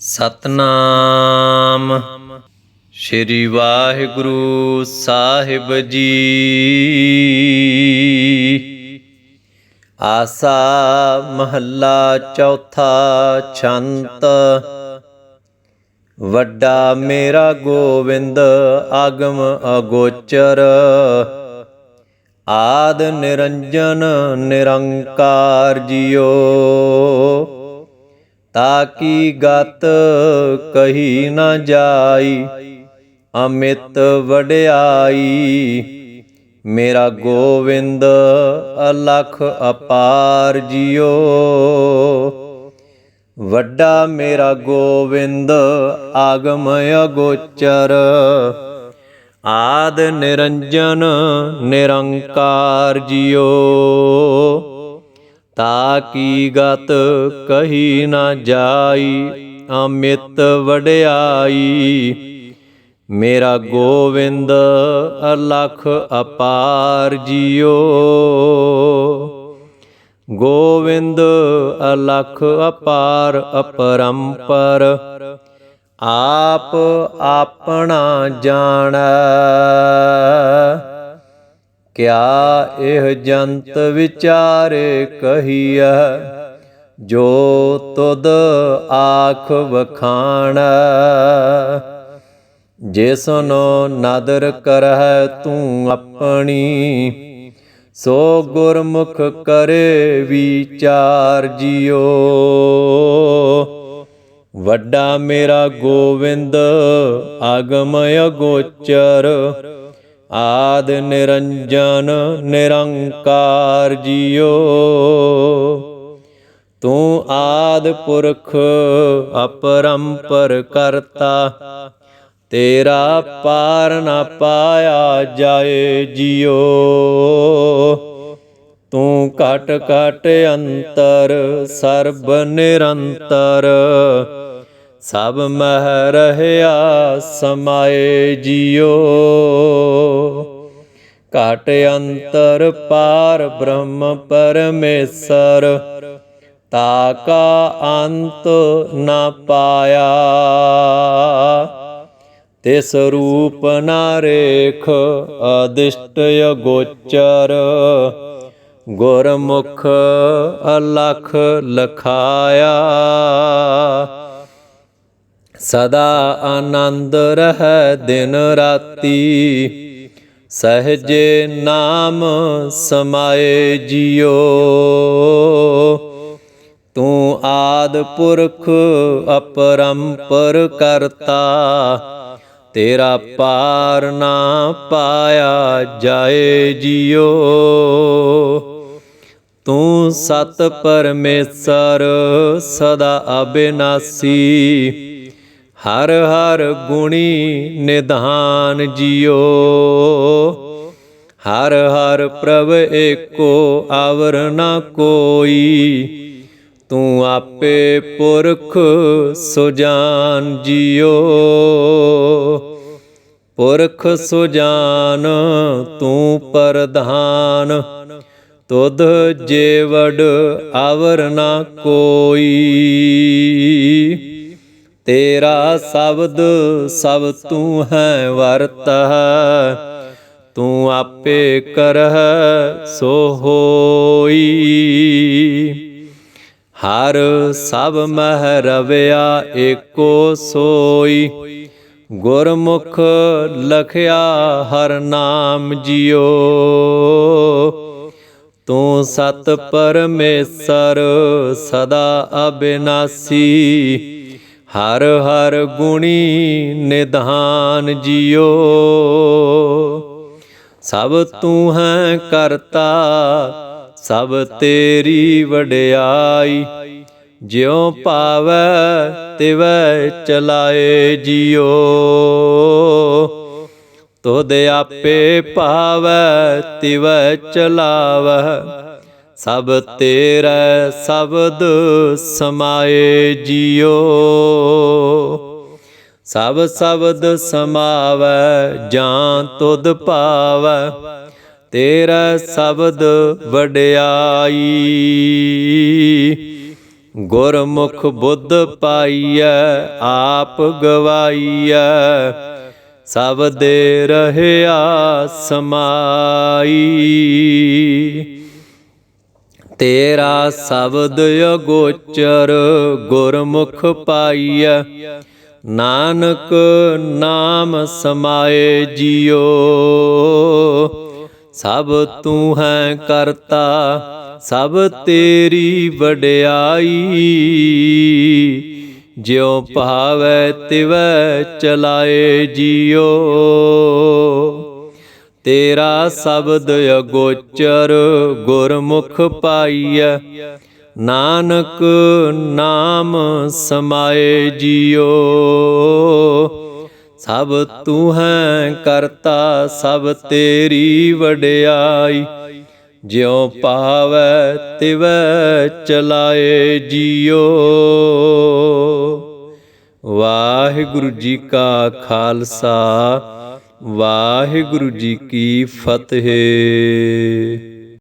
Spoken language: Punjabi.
ਸਤਨਾਮ। ਸ਼੍ਰੀ ਵਾਹਿਗੁਰੂ ਸਾਹਿਬ ਜੀ। ਆਸਾ ਮਹੱਲਾ ਚੌਥਾ ਛੰਤ। ਵੱਡਾ ਮੇਰਾ ਗੋਵਿੰਦ ਆਗਮ ਅਗੋਚਰ। ਆਦ ਨਿਰੰਜਨ ਨਿਰੰਕਾਰ ਜੀਓ। ਤਾਕੀ ਗਤ ਕਹੀ ਨਾ ਜਾਈ, ਅਮਿਤ ਵਡਿਆਈ। ਮੇਰਾ ਗੋਵਿੰਦ ਅਲਖ ਅਪਾਰ ਜਿਓ। ਵੱਡਾ ਮੇਰਾ ਗੋਵਿੰਦ ਆਗਮ ਅਗੋਚਰ। ਆਦ ਨਿਰੰਜਨ ਨਿਰੰਕਾਰ ਜਿਓ। ਤਾ ਕੀ ਗਤ ਕਹੀ ਨਾ ਜਾਈ, ਅਮਿਤ ਵਡਿਆਈ। ਮੇਰਾ ਗੋਵਿੰਦ ਅਲਖ ਅਪਾਰ ਜਿਓ। ਗੋਵਿੰਦ ਅਲਖ ਅਪਾਰ ਅਪਰੰਪਰ, ਆਪ ਆਪਣਾ ਜਾਣੈ। ਕਿਆ ਇਹ ਜੰਤ ਵਿਚਾਰੇ ਕਹੀਐ? ਜੋ ਤੁਧ ਆਖ ਵਖਾਣੈ। ਜਿਸਨੋ ਨਦਰ ਕਰਹਿ ਤੂੰ ਆਪਣੀ, ਸੋ ਗੁਰਮੁਖ ਕਰੇ ਵਿਚਾਰ ਜਿਓ। ਵੱਡਾ ਮੇਰਾ ਗੋਵਿੰਦ, ਆਗਮ ਅਗੋਚਰ ਆਦ ਨਿਰੰਜਨ ਨਿਰੰਕਾਰ ਜੀਓ। ਤੂੰ ਆਦ ਪੁਰਖ ਅਪਰੰਪਰ ਕਰਤਾ, ਤੇਰਾ ਪਾਰ ਨਾ ਪਾਇਆ ਜਾਏ ਜੀਓ। ਤੂੰ ਘਟ ਘਟ ਅੰਤਰ ਸਰਬ ਨਿਰੰਤਰ ਸਭ ਮਹਿ ਰਹਿਆ ਸਮਾਏ ਜਿਓ। ਘਟ ਅੰਤਰ ਪਾਰ ਬ੍ਰਹਮ ਪਰਮੇਸ਼ਰ ਤਾਕਾ ਅੰਤ ਨਾ ਪਾਇਆ। ਤਿਸ ਰੂਪ ਨਾ ਰੇਖ ਅਦਿਸ਼ਟ ਅਗੋਚਰ, ਗੁਰਮੁਖ ਅਲਖ ਲਖਾਇਆ। ਸਦਾ ਆਨੰਦ ਰਹਿ ਦਿਨ ਰਾਤੀ। ਸਹਜੇ ਨਾਮ ਸਮਾਏ ਜਿਓ। ਤੂੰ ਆਦ ਪੁਰਖ ਅਪਰੰਪਰ ਕਰਤਾ। ਤੇਰਾ ਪਾਰ ਨਾ ਪਾਇਆ ਜਾਏ ਜਿਓ। ਤੂੰ ਸਤ ਪਰਮੇਸ਼ਰ ਸਦਾ ਅਬਿਨਾਸੀ। ਹਰ ਹਰ ਗੁਣੀ ਨਿਧਾਨ ਜਿਓ। ਹਰ ਹਰ ਪ੍ਰਭ ਏਕੋ ਆਵਰ ਨਾ ਕੋਈ। ਤੂੰ ਆਪੇ ਪੁਰਖ ਸੁਜਾਨ ਜਿਓ। ਪੁਰਖ ਸੁਜਾਨ ਤੂੰ ਪ੍ਰਧਾਨ। ਤੁਧ ਜੇਵੜ ਆਵਰ ਨਾ ਕੋਈ। ਤੇਰਾ ਸ਼ਬਦ ਸਭ ਤੂੰ ਹੈ ਵਰਤਹ ਤੂੰ ਆਪੇ ਕਰਹਿ ਸੋ ਹੋਈ। ਹਰ ਸਭ ਮਹਿ ਰਵਿਆ ਏਕੋ ਸੋਈ। ਗੁਰਮੁਖ ਲਖਿਆ ਹਰ ਨਾਮ ਜਿਓ ਤੂੰ ਸਤ ਪਰਮੇਸ਼ਰ ਸਦਾ ਅਬਿਨਾਸੀ। ਹਰ ਹਰ ਗੁਣੀ ਨਿਧਾਨ ਜਿਓ। ਸਭ ਤੂੰ ਹੈ ਕਰਤਾ, ਸਭ ਤੇਰੀ ਵਡਿਆਈ। ਜਿਉ ਪਾਵੈ ਤਿਵੈ ਚਲਾਏ ਜਿਓ। ਤੁਧ ਆਪੇ ਪਾਵੈ ਤਿਵੈ ਚਲਾਵੈ ਸਭ ਤੇਰੇ ਸ਼ਬਦ ਸਮਾਏ ਜਿਓ। ਸਭ ਸ਼ਬਦ ਸਮਾਵੈ, ਜਾਂ ਤੁਧ ਪਾਵੈ ਤੇਰਾ ਸ਼ਬਦ ਵਡਿਆਈ। ਗੁਰਮੁਖ ਬੁੱਧ ਪਾਈਐ, ਆਪ ਗਵਾਈਐ, ਸਭ ਦੇ ਰਹਿਆ ਸਮਾਈ। ਤੇਰਾ ਸ਼ਬਦ ਅਗੋਚਰ ਗੁਰਮੁਖ ਪਾਈਐ। ਨਾਨਕ ਨਾਮ ਸਮਾਏ ਜਿਉ ਸਭ ਤੂੰ ਹੈ ਕਰਤਾ, ਸਭ ਤੇਰੀ ਵਡਿਆਈ। ਜਿਉ ਭਾਵੈ ਤਿਵੈ ਚਲਾਏ ਜਿਉ ਤੇਰਾ ਸ਼ਬਦ ਅਗੋਚਰ ਗੁਰਮੁਖ ਪਾਈਐ। ਨਾਨਕ ਨਾਮ ਸਮਾਏ ਜਿਉ ਸਭ ਤੂੰ ਹੈ ਕਰਤਾ, ਸਭ ਤੇਰੀ ਵਡਿਆਈ। ਜਿਉ ਪਾਵੈ, ਤਿਵੈ ਚਲਾਏ ਜਿਉ ਵਾਹਿਗੁਰੂ ਜੀ ਕਾ ਖਾਲਸਾ। ਵਾਹਿਗੁਰੂ ਜੀ ਕੀ ਫਤਿਹ।